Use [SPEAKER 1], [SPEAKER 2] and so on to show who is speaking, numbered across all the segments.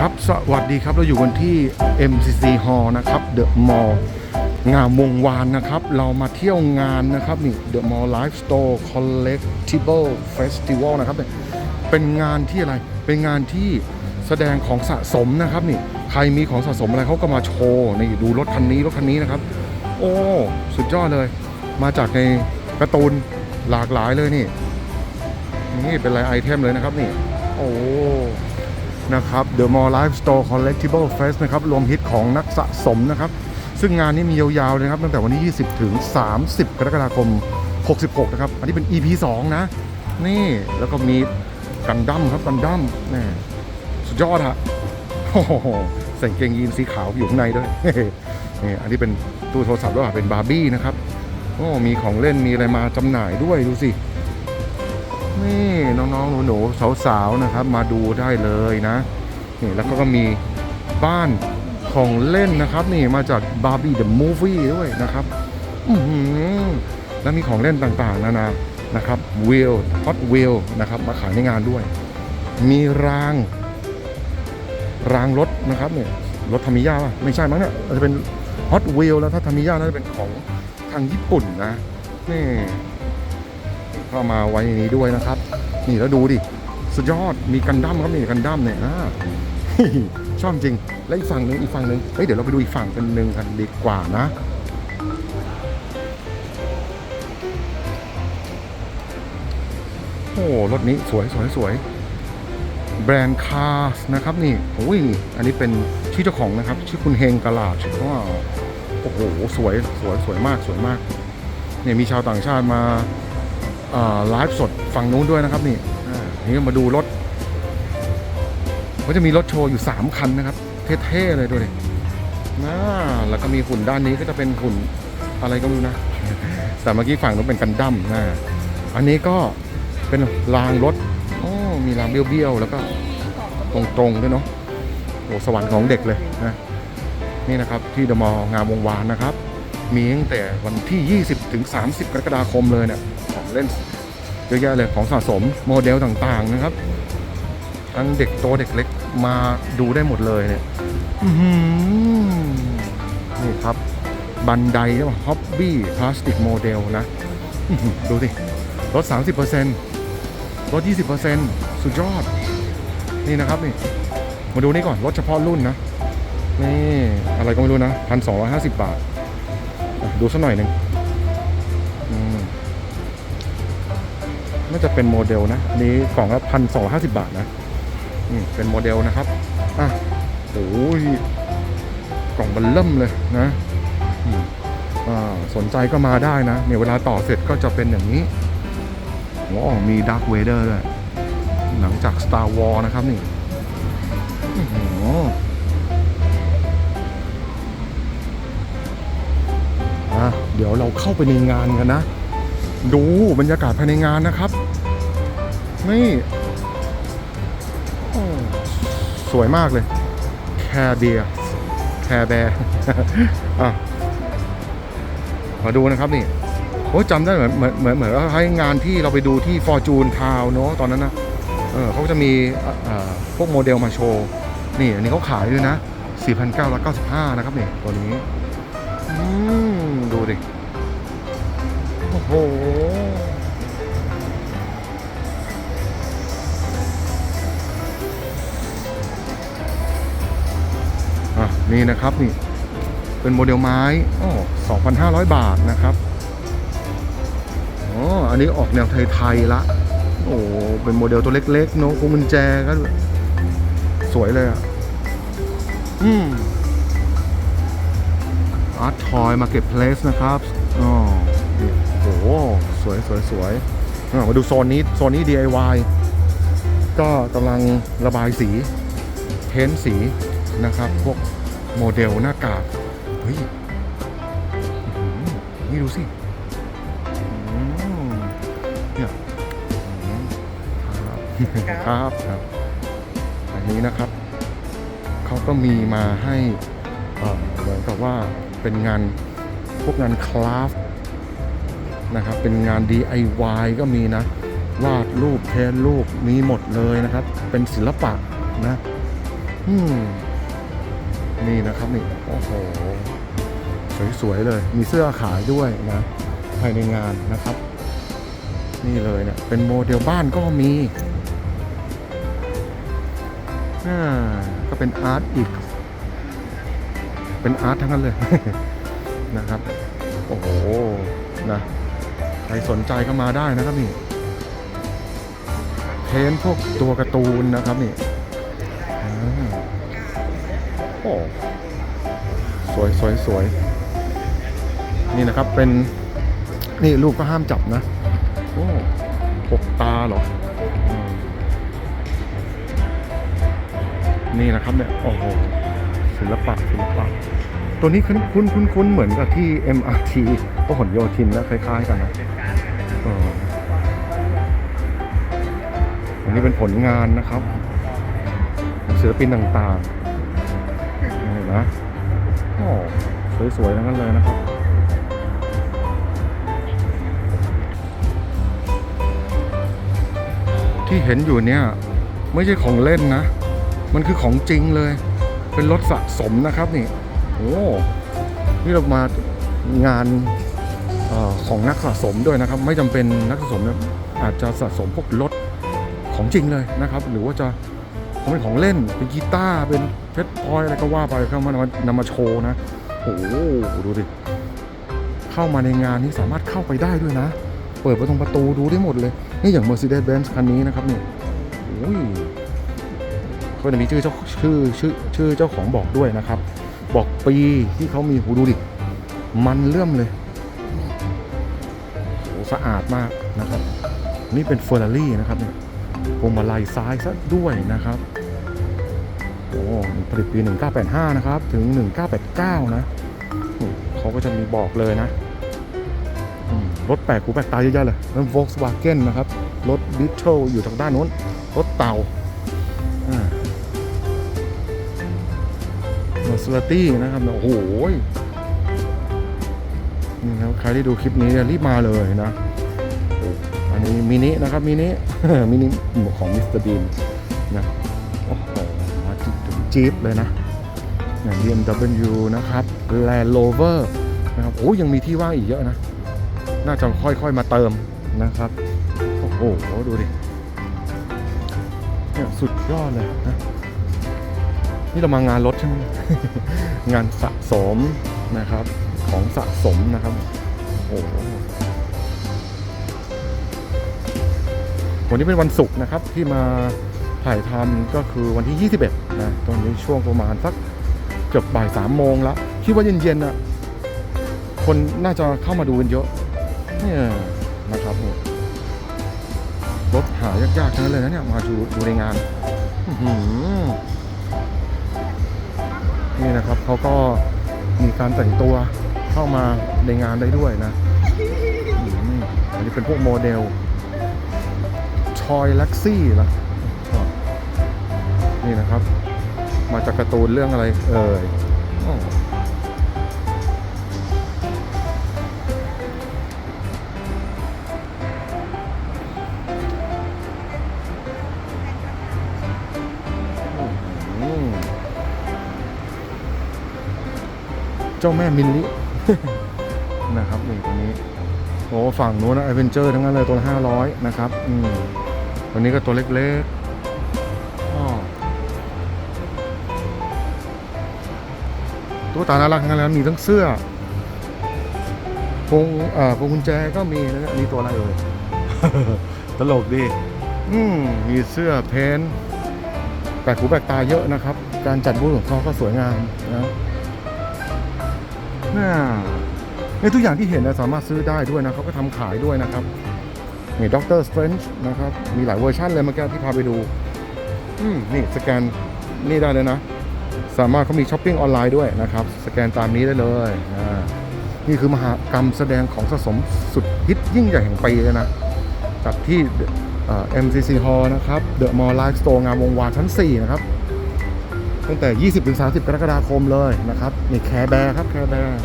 [SPEAKER 1] ครับ สวัสดีครับ เราอยู่กันที่ MCC Hall นะครับ The Mall งามวงวานนะครับ เรามาเที่ยวงานนะครับนี่ The Mall Live Store Collectible Festival นะครับ เป็นงานที่อะไร เป็นงานที่แสดงของสะสมนะครับนี่ ใครมีของสะสมอะไรเขาก็มาโชว์ นี่ดูรถคันนี้รถคันนี้นะครับ โอ้ สุดยอดเลย มาจากในการ์ตูนหลากหลายเลยนี่ นี่เป็นลายไอเทมเลยนะครับนี่ โอ้ นะครับ The Mall Live Store Collectible Fest นะครับรวมฮิตของนักสะสมนะครับ ซึ่งงานนี้มียาวๆเลยครับ ตั้งแต่วันที่ 20 ถึง 30 กรกฎาคม 66 นะครับ อันนี้เป็น EP 2 นะ นี่แล้วก็มีกันดั้มครับกันดั้มนี่สุดยอดฮะโอ้โหใส่เกงยีนสีขาวอยู่ข้างในด้วยนี่อันนี้เป็นตู้โทรศัพท์ด้วยเป็นบาร์บี้นะครับโอ้มีของเล่นมีอะไรมาจำหน่ายด้วยดูสิ นี่น้องๆหนูๆสาวๆนะครับ มาดูได้เลยนะนี่แล้วก็ก็มีบ้านของเล่นนะครับ นี่มาจาก Barbie the Movie ด้วยนะครับแล้วมีของเล่นต่างๆนานานะครับ Wheel Hot Wheel นะครับ มาขายในงานด้วย มีราง รางรถนะครับเนี่ยรถทามิยาป่ะไม่ใช่มั้งเนี่ยจะเป็น Hot Wheel แล้วถ้าทามิยาน่าจะเป็นของทางญี่ปุ่นนะนี่ เข้ามาไว้ในนี้ด้วยนะครับ นี่แล้วดูดิ สุดยอดมีกันดั้มครับนี่กันดั้มเนี่ยอ่าชอบจริง และอีกฝั่งหนึ่งอีกฝั่งหนึ่งเฮ้ยเดี๋ยวเราไปดูอีกฝั่งกันหนึ่งกันดีกว่านะโอ้รถนี้สวยสวยสวยแบรนด์คาร์สนะครับนี่โอ้ยอันนี้เป็นชื่อเจ้าของนะครับ ชื่อคุณเฮงกาลาชว้าโอ้โหสวยสวยสวยมากสวยมากเนี่ยมีชาวต่างชาติมา ไลฟ์สดฝั่งนู้นด้วยนะครับนี่นี่มาดูรถก็จะมีรถโชว์อยู่ 3 คันนะครับ เท่ๆเลยดูดิน่าแล้วก็มีหุ่นด้านนี้ก็จะเป็นหุ่นอะไรก็ไม่รู้นะ แต่เมื่อกี้ฝั่งนู้นเป็นกันดั้มนะอันนี้ก็เป็นรางรถโอ้มีรางเบี้ยวๆ แล้วก็ตรงๆด้วยเนาะโอ้สวรรค์ของเด็กเลยนะนี่นะครับที่เดอะมอลล์งามวงวานนะครับ มีตั้งแต่วันที่ 20 ถึง 30 กรกฎาคมเลยเนี่ยของเล่นเยอะแยะเลยของสะสมโมเดลต่างๆนะครับ ทั้งเด็กโตเด็กเล็กมาดูได้หมดเลยเนี่ยนี่ครับ บันไดใช่ป่ะฮอบบี้พลาสติกโมเดลนะ ดูสิลด 30%ลด 20%สุดยอด นี่นะครับนี่ มาดูนี่ก่อนลดเฉพาะรุ่นนะ นี่ อะไรก็ไม่รู้นะพันสองบาท ดูสักหน่อยหนึ่งอืมน่าจะเป็นโมเดลนะ อันนี้กล่องละพันสองห้าสิบาทนะนี่เป็นโมเดลนะครับ อะโอ้ยกล่องมันเริ่มเลยนะอ่าสนใจก็มาได้นะ เนี่ยเวลาต่อเสร็จก็จะเป็นอย่างนี้ว้มีดักเวเดอร์ด้วย หลังจาก Star Wars นะครับนี่ เข้าไปในงานกันนะ ดูบรรยากาศภายในงานนะครับ นี่สวยมากเลยแคร์เบียแคร์แบร์มาดูนะครับนี่โอ้จำได้เหมือนเหมือนเหมือนเหมือนให้งานที่เราไปดูที่ Fortune Town เนอะตอนนั้นนะเออเขาจะมีอ่อพวกโมเดลมาโชว์ นี่อันนี้เขาขายด้วยนะ 4,995 นะครับนี่ตัวนี้อืมดูดิ โห อะ นี่นะครับนี่ เป็นโมเดลไม้อ๋อ2,500 บาทนะครับอ๋ออันนี้ออกแนวไทยๆละ โอ้เป็นโมเดลตัวเล็กๆเนอะพวงกุญแจก็สวยเลยอะ อืมอาร์ตทอยมาเก็ตเพลสนะครับ อ๋อ โอ้โหสวยสวยสวยอะมาดูโซนนี้โซนนี้ DIY ก็กำลังระบายสี เพ้นท์สีนะครับ พวกโมเดลหน้ากากเฮ้ยอื้อหือนี่ดูสิอืมเนี่ยอืมครับครับครับ อันนี้นะครับ เขาก็มีมาให้เอ่อเหมือนกับว่าเป็นงานพวกงานคราฟต์ นะครับ เป็นงาน DIY ก็มีนะ วาดรูปเพ้นรูปมีหมดเลยนะครับ เป็นศิลปะนะนี่นะครับนี่โอ้โหสวยๆเลย มีเสื้อขายด้วยนะ ภายในงานนะครับ นี่เลยเนี่ยเป็นโมเดลบ้านก็มีก็เป็นอาร์ตอีก เป็นอาร์ตทั้งนั้นเลยนะครับ โอ้โห นะ รสนใจก็มาได้นะครับนี่เพ้นพวกตัวการ์ตูนนะครับนี่โอ้สวยสวยสวยนี่นะครับเป็นนี่ลูกก็ห้ามจับนะโอ้หกตาเหรอนี่นะครับเนี่ยโอ้โหศิลปะศิลปะตัวนี้คุ้นคุ้นคุ้นเหมือนกับที่ MRT พหลโยธินนะคล้าย ๆ กันนะ อันนี้เป็นผลงานนะครับศิลปินต่างๆนี่นะโอ้สวยๆทั้งนั้นเลยนะครับที่เห็นอยู่เนี่ยไม่ใช่ของเล่นนะ มันคือของจริงเลย เป็นรถสะสมนะครับนี่ โอ้ นี่เรามางาน ของนักสะสมด้วยนะครับ ไม่จำเป็นนักสะสมเนี่ยอาจจะสะสมพวกรถของจริงเลยนะครับ หรือว่าจะเป็นของเล่นเป็นกีตาร์เป็นเพชรพลอยอะไรก็ว่าไปเข้ามานำมาโชว์นะโอ้โหดูดิเข้ามาในงานนี้สามารถเข้าไปได้ด้วยนะ เปิดประตูประตูดูได้หมดเลยนี่อย่าง Mercedes-Benz คันนี้นะครับนี่โอ้ยเขาจะมีชื่อเจ้าชื่อชื่อชื่อเจ้าของบอกด้วยนะครับ บอกปีที่เขามีหูดูดิมันเลื่อมเลย สะอาดมากนะครับ นี่เป็นเฟอร์รารี่นะครับเนี่ยพวงมาลัยซ้ายซะด้วยนะครับโอ้ผลิตปี 1985 นะครับ ถึง 1989 นะเขาก็จะมีบอกเลยนะ รถแปลกหูแปลกตาเยอะๆเลยนั่น Volkswagen นะครับ รถ Beetle อยู่ทางด้านโน้น รถเต่าอ่าเมอร์ซ r ตี้นะครับ โอ้โห นี่ครับใครที่ดูคลิปนี้รีบมาเลยนะ อันนี้มินินะครับมินิมินิของมิสเตอร์ดีนนะโอ้โหมาถึงจี๊ปเลยนะอย่าง BMW นะครับ Land Rover นะครับโอ้ยังมีที่ว่างอีกเยอะนะ น่าจะค่อยๆมาเติมนะครับ โอ้โห ดูดิเนี่ยสุดยอดเลยนะ นี่เรามางานรถใช่ไหมงานสะสมนะครับ ของสะสมนะครับโอ้โหวันนี้เป็นวันศุกร์นะครับที่มาถ่ายทำก็คือวันที่ 21 นะ ตอนนี้ช่วงประมาณสักเกือบบ่ายสามโมงแล้วคิดว่าเย็นๆน่ะคนน่าจะเข้ามาดูกันเยอะเนี่ยนะครับรถหายากๆทั้งนั้นเลยนะเนี่ยมาดูดูในงานนี่นะครับเขาก็มีการแต่งตัว เข้ามาในงานได้ด้วยนะอันนี้เป็นพวกโมเดลชอยลักซี่ละนี่นะครับ มาจากการ์ตูนเรื่องอะไรเอ่ยเจ้าแม่มินลิ นะครับนี่ตัวนี้โอ้ฝั่งนู้นนะ a อเวนเจอร์ทั้งนั้นเลยตัวละห้าร้อยนะครับอืมตัวนี้ก็ตัวเล็กๆอ้อตัวตาน่ารักทั้งนั้นเลยมีทั้งเสื้อพวงเอ่อพวงกุญแจก็มีนะอันนี้ตัวอะไรเอ่ยตลกดีอืมมีเสื้อเพ้นท์แปลกหูแปลกตาเยอะนะครับ การจัดบูธของเขาก็สวยงามนะ น่าในทุกอย่างที่เห็นนะสามารถซื้อได้ด้วยนะเขาก็ทำขายด้วยนะครับนี่ด็อกเตอร์สเตรนจ์นะครับ มีหลายเวอร์ชันเลยเมื่อกี้ที่พาไปดูอืมนี่สแกนนี่ได้เลยนะ สามารถเขามีช้อปปิ้งออนไลน์ด้วยนะครับ สแกนตามนี้ได้เลยอ่านี่คือมหากรรมแสดงของสะสมสุดฮิตยิ่งใหญ่แห่งปีเลยนะจัดที่เอ่อ MCC Hall นะครับ The Mall Live Store งามวงวานชั้น 4 นะครับ ตั้งแต่ 20-30 กรกฎาคมเลยนะครับนี่แคร์แบร์ครับแคร์แบร์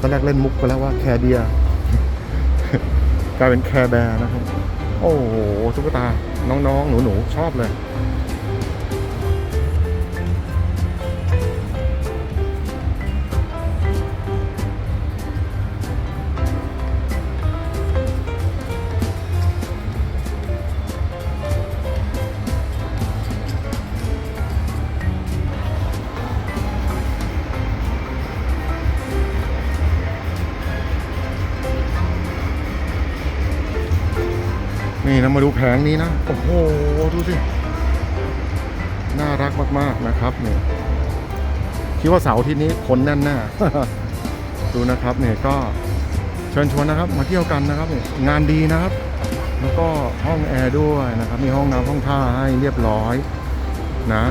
[SPEAKER 1] ตอนแรกเล่นมุกไปแล้วว่าแคร์เดียกลายเป็นแคร์แบร์นะครับ โอ้โหตุ๊กตาน้องๆ หนูๆ ชอบเลย นะมาดูแผงนี้นะ โอ้โห ดูสิ น่ารักมากๆนะครับเนี่ยคิดว่าเสาร์ที่นี้คนแน่นแน่ดูนะครับเนี่ยก็เชิญชวนนะครับ มาเที่ยวกันนะครับเนี่ยงานดีนะครับ แล้วก็ห้องแอร์ด้วยนะครับ มีห้องน้ำห้องท่าให้เรียบร้อยนะ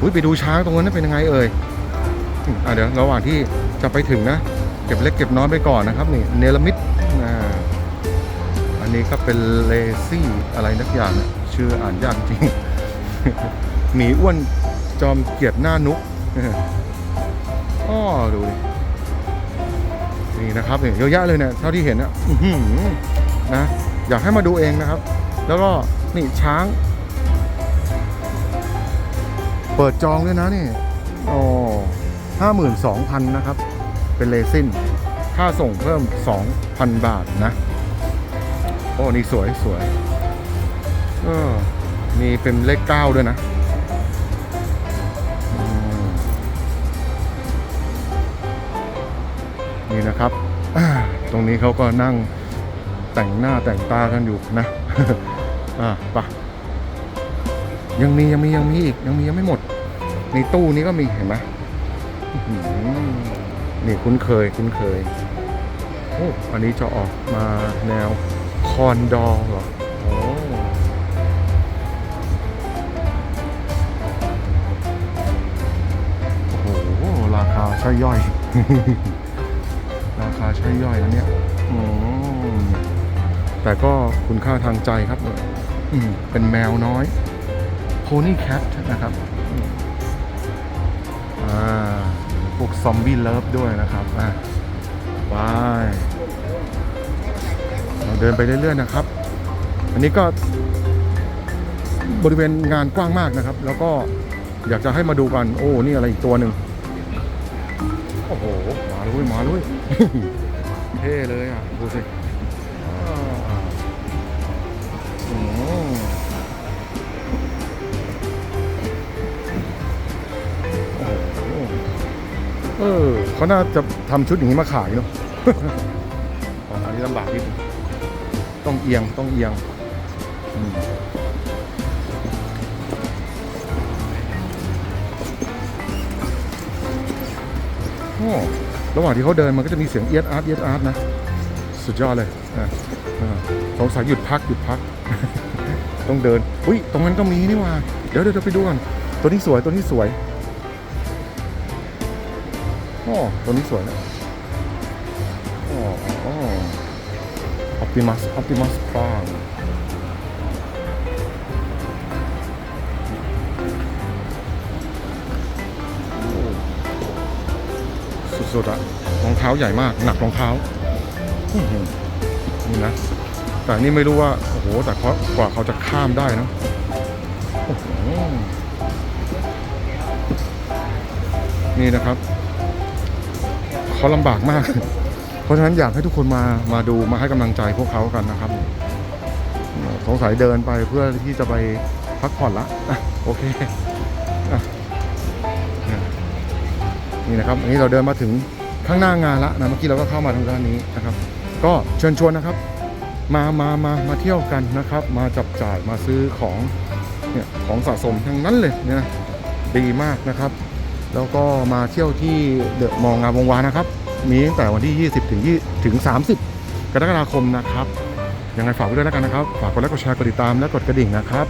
[SPEAKER 1] อุ้ยไปดูช้างตรงนั้นเป็นยังไงเอ่ยอะเดี๋ยวระหว่างที่จะไปถึงนะ เก็บเล็กเก็บน้อยไปก่อนนะครับนี่เนลมิด นี้ก็เป็นเลซี่อะไรนักอย่างชื่ออ่านยากจริงหมีอ้วนจอมเกียรติหน้านุกอ้อดูดินี่นะครับเยอะแยะเลยเนี่ยเท่าที่เห็นนะอื้อหือนะอยากให้มาดูเองนะครับ แล้วก็นี่ช้าง เปิดจองด้วยนะนี่โอ้ห้าหมื่นสองพันนะครับ เป็นเลซินค่าส่งเพิ่มสองพันบาทนะ โอ้ นี่สวยสวยเออมีเป็นเลขเก้าด้วยนะนี่นะครับ ตรงนี้เขาก็นั่งแต่งหน้าแต่งตากันอยู่นะ อะไปะยังมียังมียังมีอีกยังมียังไม่หมด ในตู้นี้ก็มีเห็นไหมนี่คุ้นเคยคุ้นเคยโอ้อันนี้จะออกมาแนว อนดอร์เหรอโอ้โห ราคาใช่ย่อย ราคาใช่ย่อยนะเนี่ยอืมแต่ก็คุณค่าทางใจครับเนี่ยเป็นแมวน้อย โพนี่แคทนะครับอ่าพวกซอมบี้เลิฟด้วยนะครับอะไปเรา เดินไปเรื่อยๆนะครับ อันนี้ก็บริเวณงานกว้างมากนะครับ แล้วก็อยากจะให้มาดูกัน โอ้ นี่อะไรอีกตัวหนึ่งโอ้โห มาลุยมาลุยเท่เลยอะ ดูสิเออเขาน่าจะทำชุดอย่างนี้มาขายเนาะอ๋ออันนี้ลำบากนิดนึง ต้องเอียงต้องเอียงโอ้ระหว่างที่เขาเดินมันก็จะมีเสียงเอียดอาร์ตเอียดอาร์ตนะ สุดยอดเลยอะอ่าสงสัยหยุดพักหยุดพัก ต้องเดิน อุ้ยตรงนั้นก็มีนี่ว่า เดี๋ยวเดี๋ยวเดี๋ยวไปดูกันตัวนี้สวยตัวนี้สวยโอ้ตัวนี้สวยนะ ติมัสออปติมัสพรางสุดๆอะรองเท้าใหญ่มาก หนักรองเท้านี่นะ แต่นี่ไม่รู้ว่า โอ้โห แต่เขากว่าเขาจะข้ามได้นะนี่นะครับ เขาลำบากมาก เพราะฉะนั้นอยากให้ทุกคนมามาดูมาให้กำลังใจพวกเขากันนะครับ สงสัยเดินไปเพื่อที่จะไปพักผ่อนละโอเคอนี่นะครับอันนี้เราเดินมาถึงข้างหน้างานละนะเมื่อกี้เราก็เข้ามาทางด้านนี้นะครับ ก็เชิญชวนนะครับ มามามามาเที่ยวกันนะครับ มาจับจ่ายมาซื้อของเนี่ยของสะสมทั้งนั้นเลยเนี่ยดีมากนะครับ แล้วก็มาเที่ยวที่เดอะมองงามวงวานนะครับ มีตั้งแต่วันที่ 20 ถึง20ถึง 30 กรกฎาคมนะครับยังไงฝากไว้ด้วยแล้วกันนะครับ ฝากกดไลค์กดแชร์กดติดตามและกดกระดิ่งนะครับ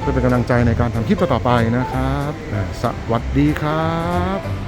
[SPEAKER 1] เพื่อเป็นกำลังใจในการทำคลิปต่อๆไปนะครับ สวัสดีครับ